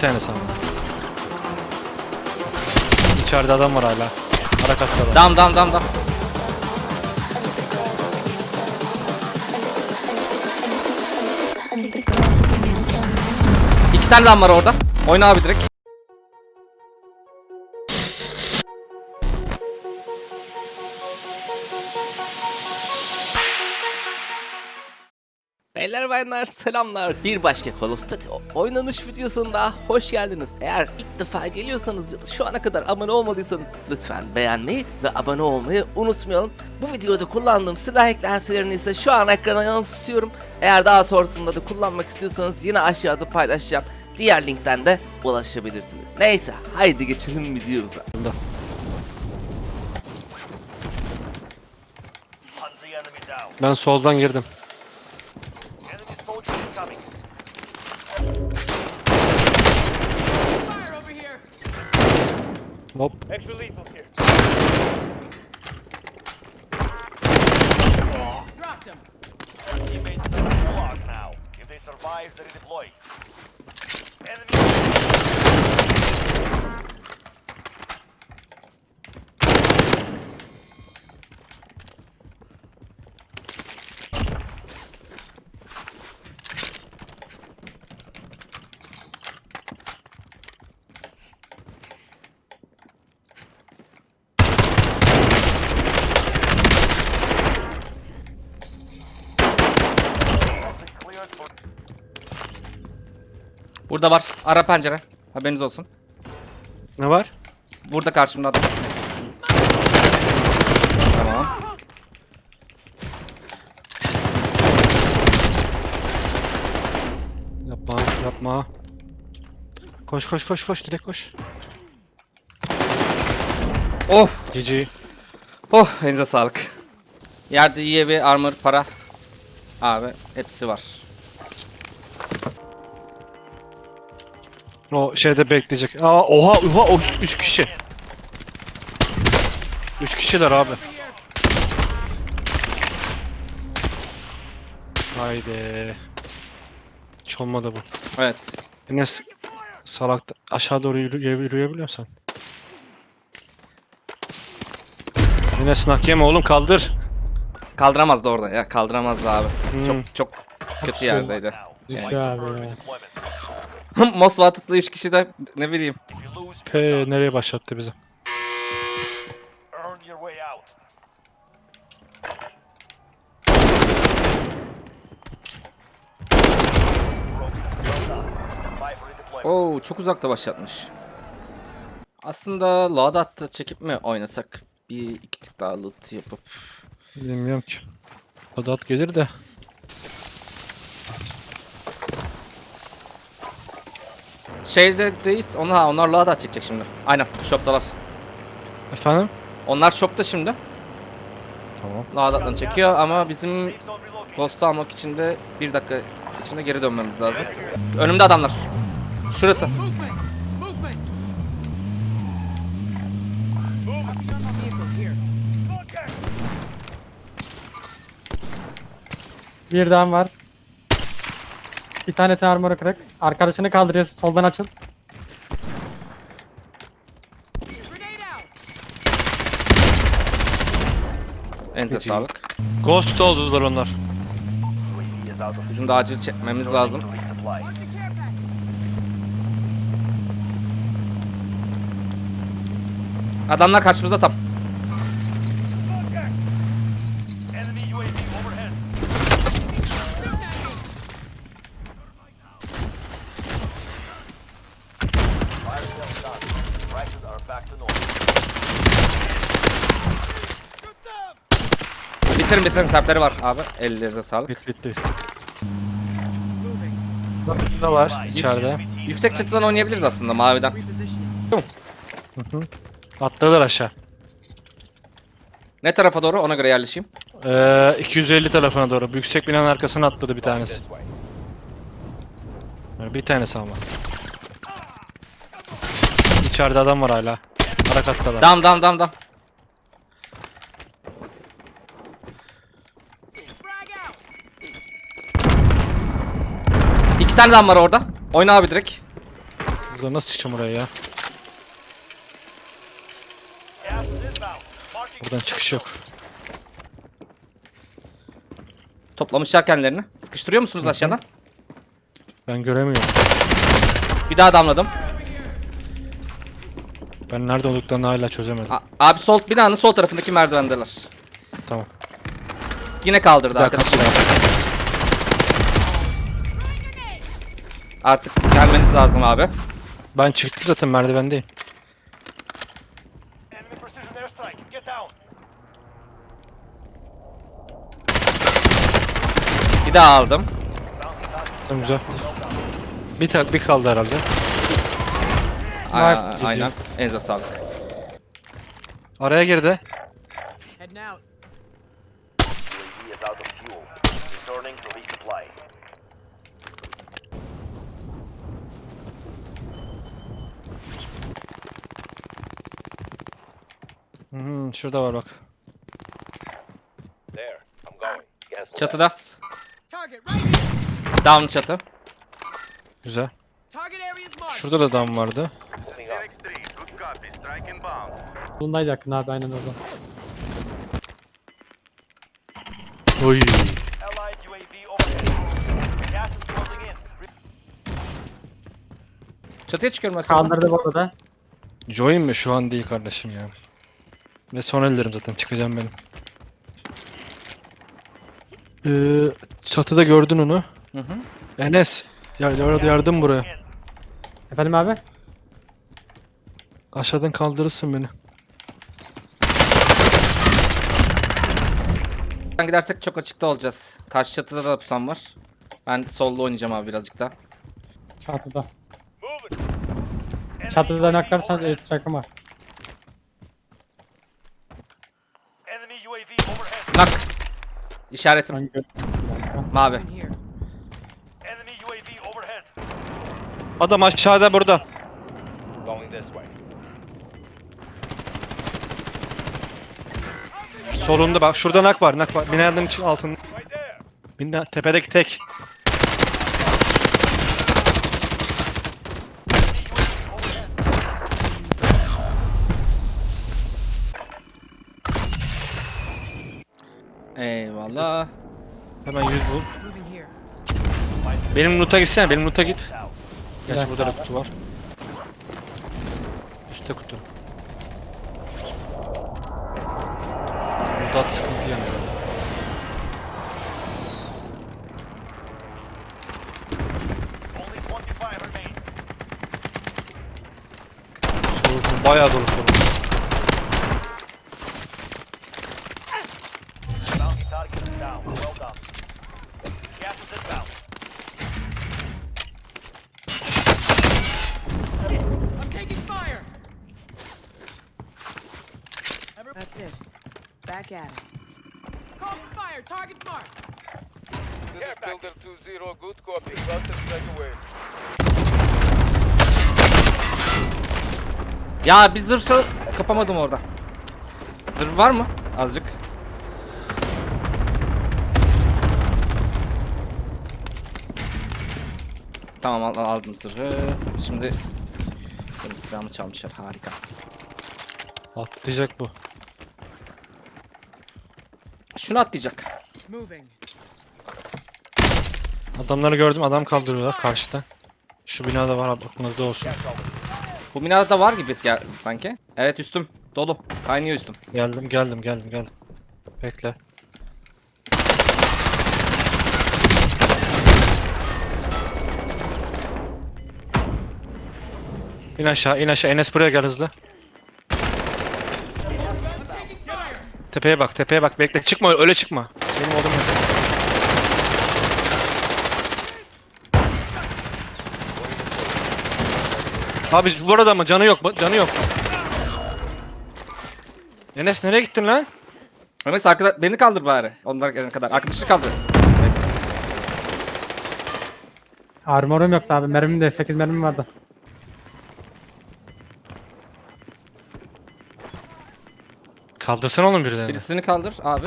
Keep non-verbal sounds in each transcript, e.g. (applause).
tane sağ İçeride adam var hala. Ara katta var. Dam dam dam dam. İki tane dam var orada. Oyna abi direkt. Beyler bayanlar selamlar. Bir başka Call of Duty oynanış videosunda hoş geldiniz. Eğer ilk defa geliyorsanız ya da şu ana kadar abone olmadıysanız lütfen beğenmeyi ve abone olmayı unutmayalım. Bu videoda kullandığım silah eklentilerini ise şu an ekrana yansıtıyorum. Eğer daha sonrasında da kullanmak istiyorsanız yine aşağıda paylaşacağım. Diğer linkten de ulaşabilirsiniz. Neyse haydi geçelim videomuza. Ben soldan girdim. Hop. Extra lethal here. Dropped him. Teammates are in the gulag now. If they survive, they redeploy. Burada var. Ara pencere. Haberiniz olsun. Ne var? Burada karşımda adam. Tamam. Yapma yapma. Koş koş koş koş direkt koş. Oh! GG. Oh! Elinize sağlık. Yerde iyi bir armor, para. Abi hepsi var. O şeyde bekleyecek. Aa oha oha o 3 kişi. 3 kişiler abi. Haydi. Hiç olmadı bu. Evet. Enes salak aşağı doğru yürü, yürüyebiliyorsan. Enes nak yeme oğlum kaldır. Kaldıramazdı orada ya. Kaldıramazdı abi. Hmm. Çok çok kötü yerdeydi. Yani. Abi ya. (laughs) Wanted'lı 3 kişi de ne bileyim. P nereye başlattı bizi? Oo çok uzakta başlatmış. Aslında Laudat'ta çekip mi oynasak? Bir iki tık daha loot yapıp. Bilmiyorum ki. Adat gelir de. Şeyde deyiz. Onlar, onlar Laudat çekecek şimdi. Aynen shoptalar. Efendim? Onlar shopta şimdi. Tamam. Laudat'tan çekiyor ama bizim. Ghost'u almak için de bir dakika içinde geri dönmemiz lazım. Önümde adamlar. Şurası. Birden var. Bir tane armoru kırık. Arkadaşını kaldırıyor. Soldan açıl. Ense sağlık. Ghost oldular onlar. Bizim de acil çekmemiz lazım. Adamlar karşımızda tam. Enemy UAV overhead. Fire sale done. Prices are back to normal. Bitirin sapları var abi. Ellerinize sağlık. Bit bitti. Ne var içeride? Yüksek çatıdan oynayabiliriz aslında maviden. Repositioning. Atladılar aşağı. Ne tarafa doğru ona göre yerleşeyim. Ee, 250 tarafına doğru. Yüksek binanın arkasına atladı bir tanesi. Yani Bir tanesi ama. İçeride adam var hala. Ara kattalar. Dam dam dam dam. Frag out. İki tane dam var orada. Oyna abi direkt. Burada nasıl çıkacağım oraya ya? Buradan çıkış yok. Toplamışlar kendilerini. Sıkıştırıyor musunuz aşağıdan? Ben göremiyorum. Bir daha damladım. Ben nerede olduklarını hala çözemedim. A- abi sol binanın sol tarafındaki merdivendeler. Tamam. Yine kaldırdı Bir daha arkadaş. Artık gelmeniz lazım abi. Ben çıktım zaten merdivendeyim. Bir daha aldım. Tamam güzel. Bir tak bir kaldı herhalde. Aa, Bak. aynen. Elinize sağlık. Araya girdi. Heading out. UAV is out of fuel. Returning to resupply. Hı, şurada var bak. Çatıda. Down çatı. Güzel. Şurada da dam vardı. Bulundaydı yakın abi aynen orada. Oy. Çatıya çıkıyorum mesela. Kaldırdı bu arada. Join mi? Şu an değil kardeşim ya. Ve son ellerim zaten çıkacağım benim. Ee, çatıda gördün onu. Hı hı. Enes. Ya orada yardım buraya. Efendim abi? Aşağıdan kaldırırsın beni. Buradan gidersek çok açıkta olacağız. Karşı çatıda da pusan var. Ben solda oynayacağım abi birazcık daha. Çatıda. Moving. Enemy Çatıdan UAV aklarsan overhead. airstrike'ım var. Enemy UAV overhead. Nak. İşaretim. Dakika. Mavi. Enemy UAV overhead. Adam aşağıda burada. Going this way. Solunda bak. Şurada nak var. Nak var. Binanın için altında. Bina, tepedeki tek. Hemen 100 bul. Benim loot'a gitsene. Benim loot'a git. Gerçi burada da kutu var. Üstte kutu. Burada sıkıntı yani. Only 25 remain. Sorun bayağı dolu sorun. İt. Cross fire! Target's marked! This is Builder 2-0. Good copy. Cluster strike away. Ya bir zırhı kapamadım orada. Zırh var mı? Azıcık. Tamam al- aldım zırhı. Şimdi benim silahımı çalmışlar. Harika. Atlayacak bu. Şunu atlayacak. Adamları gördüm. Adam kaldırıyorlar karşıda. Şu binada var aklınızda olsun. Bu binada var gibi gel sanki. Evet üstüm. Dolu. Kaynıyor üstüm. Geldim geldim geldim geldim. Bekle. İn aşağı in aşağı Enes buraya gel hızlı. Tepeye bak tepeye bak bekle çıkma öyle çıkma. Benim olduğum yerde. Abi bu arada mı canı yok canı yok. Enes nereye gittin lan? Neyse arkadaş beni kaldır bari. Onlar gelene kadar. Arkadaşını kaldır. Armorum yoktu abi. Mermim de 8 mermim vardı. Kaldırsana oğlum birilerini. Birisini kaldır abi.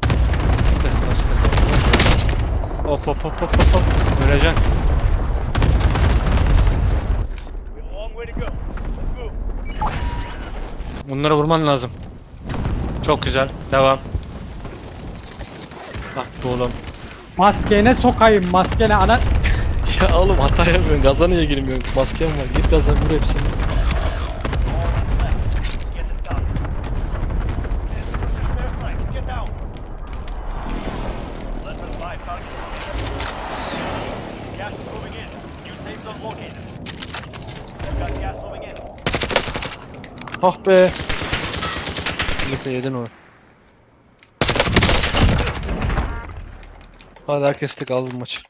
Tıkla, bas, tıkla. Hop hop hop hop hop hop. Öleceksin. Bunlara vurman lazım. Çok güzel. Devam. Bak bu oğlum. Maskene sokayım maskene ana. (laughs) ya oğlum hata yapıyorsun. Gaza niye girmiyorsun? Masken var. Git gaza vur hepsini. Ah be. Neyse yedin onu. Hadi herkes tek al bu maçı.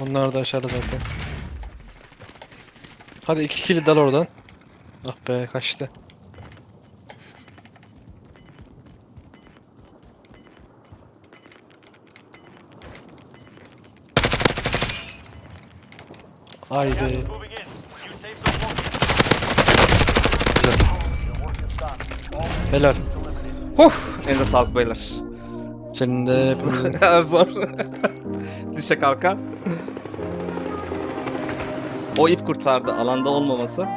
Onlar da aşağıda zaten. Hadi iki kill dal oradan. Ah be kaçtı. Haydi. Helal. Huh, elinize sağlık beyler. Senin de (laughs) hepimizin. Her zor. (laughs) Düşe kalka. O ip kurtardı alanda olmaması.